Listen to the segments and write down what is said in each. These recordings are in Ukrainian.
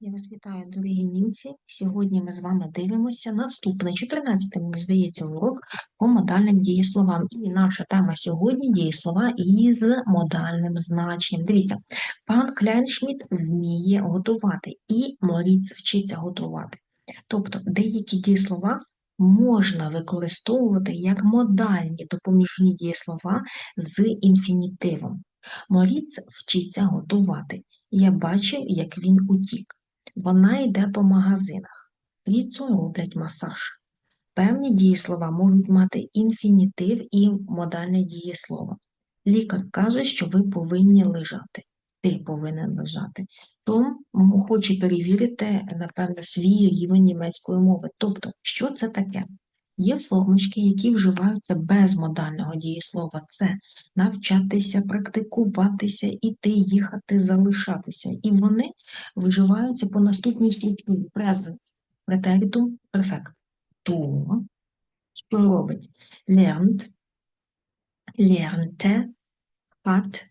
Я вас вітаю, дорогі німці. Сьогодні ми з вами дивимося наступний 14-й, мені здається, урок по модальним дієсловам. І наша тема сьогодні дієслова із модальним значенням. Дивіться, пан Кляйншміт вміє готувати, і Моріц вчиться готувати. Тобто деякі дієслова можна використовувати як модальні допоміжні дієслова з інфінітивом. Моріц вчиться готувати. Я бачив, як він утік. Вона йде по магазинах. Ліцо роблять масаж. Певні дієслова можуть мати інфінітив і модальне дієслово. Лікар каже, що ви повинні лежати. Ти повинен лежати. Том хоче перевірити, напевно, свій рівень німецької мови. Тобто, що це таке? Є формочки, які вживаються без модального дієслова. Це навчатися, практикуватися, іти, їхати, залишатися. І вони вживаються по наступній структурі. Present, претеритум, перфект. То, що робить? Lernt, lernte, hat,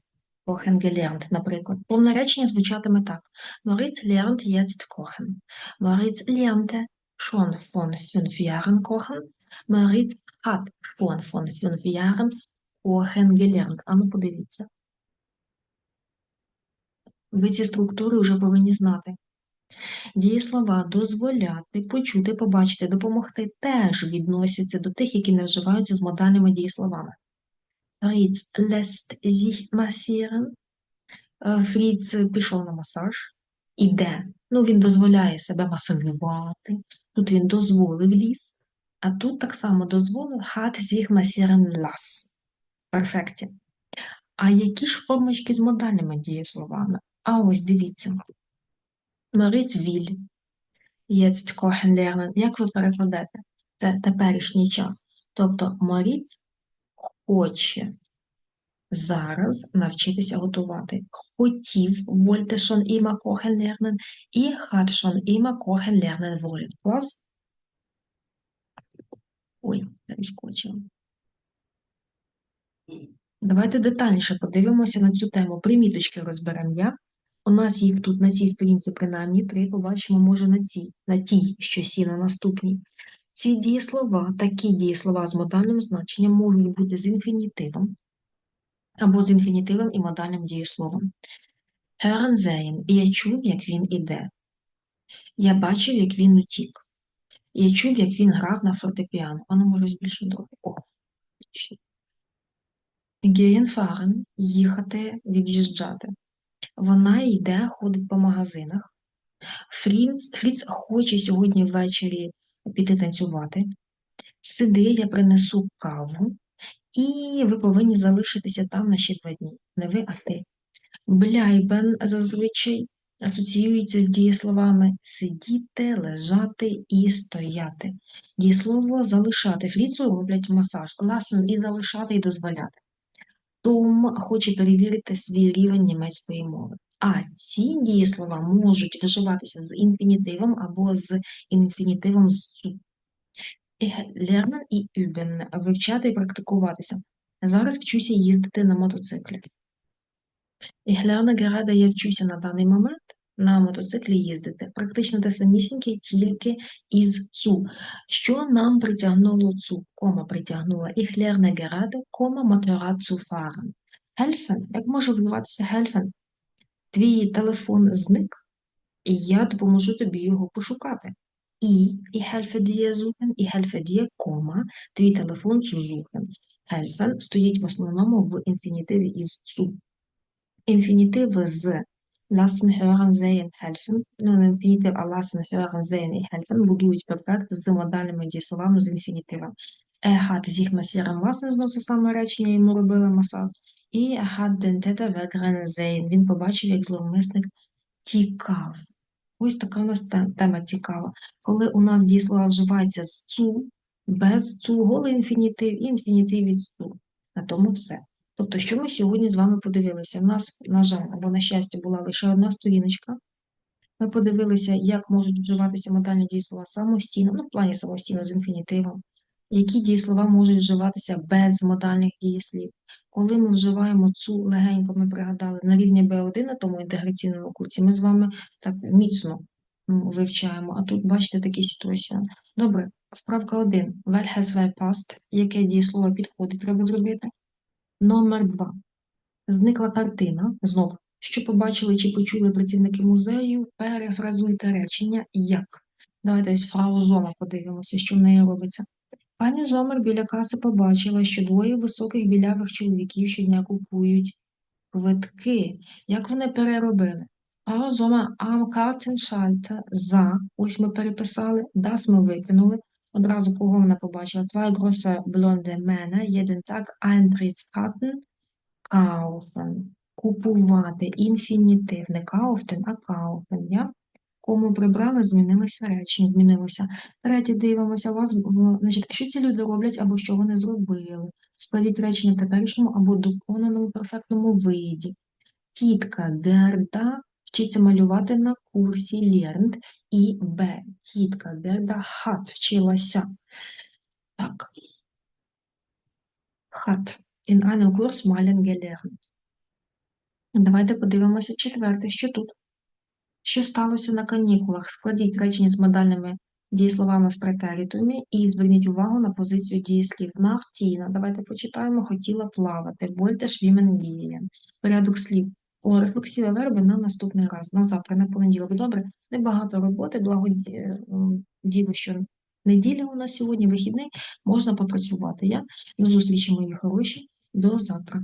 kochen gelernt, наприклад. Повне речення звучатиме так. Moritz lernt jetzt kochen. Moritz lernte schon von fünf Jahren kochen. Moritz hat schon von fünf Jahren kochen gelernt. Ану, подивіться. Ви ці структури вже повинні знати. Дієслова дозволяти, почути, побачити, допомогти теж відносяться до тих, які не вживаються з модальними дієсловами. Фріц lässt sich massieren. Фріц пішов на масаж. Іде. Ну, він дозволяє себе масажувати. Тут він дозволив ліс, а тут так само дозволив hat sich massieren lassen. Перфекті. А які ж формочки з модальними дієсловами? А ось дивіться. Мориць віль. Jetzt kochen lernen. Як ви перекладете? Це теперішній час. Тобто Мориць хоче зараз навчитися готувати. Хотів wollte schon immer kochen lernen і hat schon immer kochen lernen wollen. Клас? Ой, перескочила. Давайте детальніше подивимося на цю тему. Приміточки розберемо я. У нас їх тут на цій сторінці принаймні три, побачимо, може, на цій, на тій, що сі на наступній. Ці дієслова, такі дієслова з модальним значенням можуть бути з інфінітивом або з інфінітивом і модальним дієсловом. Hören sehen. Я чув, як він іде. Я бачив, як він утік. Я чув, як він грав на фортепіано. Воно може більше добре. О, точно. Їхати, від'їжджати. Вона йде, ходить по магазинах. Фріц, Фріц хоче сьогодні ввечері піти танцювати. Сиди, я принесу каву, і ви повинні залишитися там на ще два дні. Не ви, а ти. Бляйбен зазвичай асоціюється з дієсловами сидіти, лежати і стояти. Дієслово залишати. Фріцу роблять масаж. Ласен і залишати, і дозволяти. Том хоче перевірити свій рівень німецької мови. А ці дієслова можуть вживатися з інфінітивом або з інфінітивом з. Lernen і üben – вивчати і практикуватися. Зараз вчуся їздити на мотоциклі. Ich lerne gerade, я вчуся на даний момент на мотоциклі їздити. Практично те самісіньке, тільки із «zu». Що нам притягнуло «zu»? Кома притягнула. Ich lerne gerade, кома zu fahren. Helfen. Як може вживатися helfen? Твій телефон зник, і я допоможу тобі його пошукати. І dir suchen, ich helfe dir, кома, твій телефон suchen. Helfen стоїть в основному в інфінітиві із «zu». Інфінітиви з lassen, hören, sehen, helfen, інфінітив, а lassen, hören, sehen helfen будують перфект з модальними дієсловами з інфінітивом. Er hat sich massieren lassen, знову це саме речення, йому робили масаж. І hat den Täter wegrennen sehen. Він побачив, як зловмисник тікав. Ось така у нас тема цікава. Коли у нас дієслова вживається з цу, без цу, голий інфінітив і інфінітив із цу. На тому все. Тобто, що ми сьогодні з вами подивилися? У нас, на жаль, або на щастя, була лише одна сторіночка. Ми подивилися, як можуть вживатися модальні дієслова самостійно, ну, в плані самостійно з інфінітивом, які дієслова можуть вживатися без модальних дієслів. Коли ми вживаємо цю легенько, ми пригадали на рівні B1 на тому інтеграційному курсі, ми з вами так міцно вивчаємо, а тут, бачите, такі ситуації. Добре, вправка 1. Welches verpasst? Яке дієслово підходить, треба зробити? Номер 2. Зникла картина. Знов, що побачили чи почули працівники музею, перефразуйте речення як. Давайте ось фрау Зомер подивимося, що в неї робиться. Пані Зомер біля каси побачила, що двоє високих білявих чоловіків щодня купують квитки. Як вони переробили? Фрау Зомер am Kartenschalter за, ось ми переписали, das ми викинули. Одразу кого вона побачила? Zwei große blonde Männer jeden Tag Eintrittskarten kaufen. Купувати. Інфінітив. Не kaufen, а kaufen. Я? Кому прибрали, змінилося речення, змінилося. Третє дивимося, вас, значить, що ці люди роблять або що вони зробили. Складіть речення в теперішньому або доконаному перфектному виді. Тітка Герда вчиться малювати на курсі Lernt і Б. Тітка Герда hat вчилася. Так. Hat in einem Kurs malen gelernt. Давайте подивимося четверте, що тут. Що сталося на канікулах? Складіть речення з модальними дієсловами в претеритумі і зверніть увагу на позицію дієслів. Мартіна. Давайте почитаємо. Хотіла плавати. Wollte schwimmen gehen. Порядок слів. Рефлексія верби на наступний раз, на завтра, на понеділок. Добре? Небагато роботи, благо діло, що неділя у нас сьогодні, вихідний, можна попрацювати. Я до зустрічі, мої хороші. До завтра.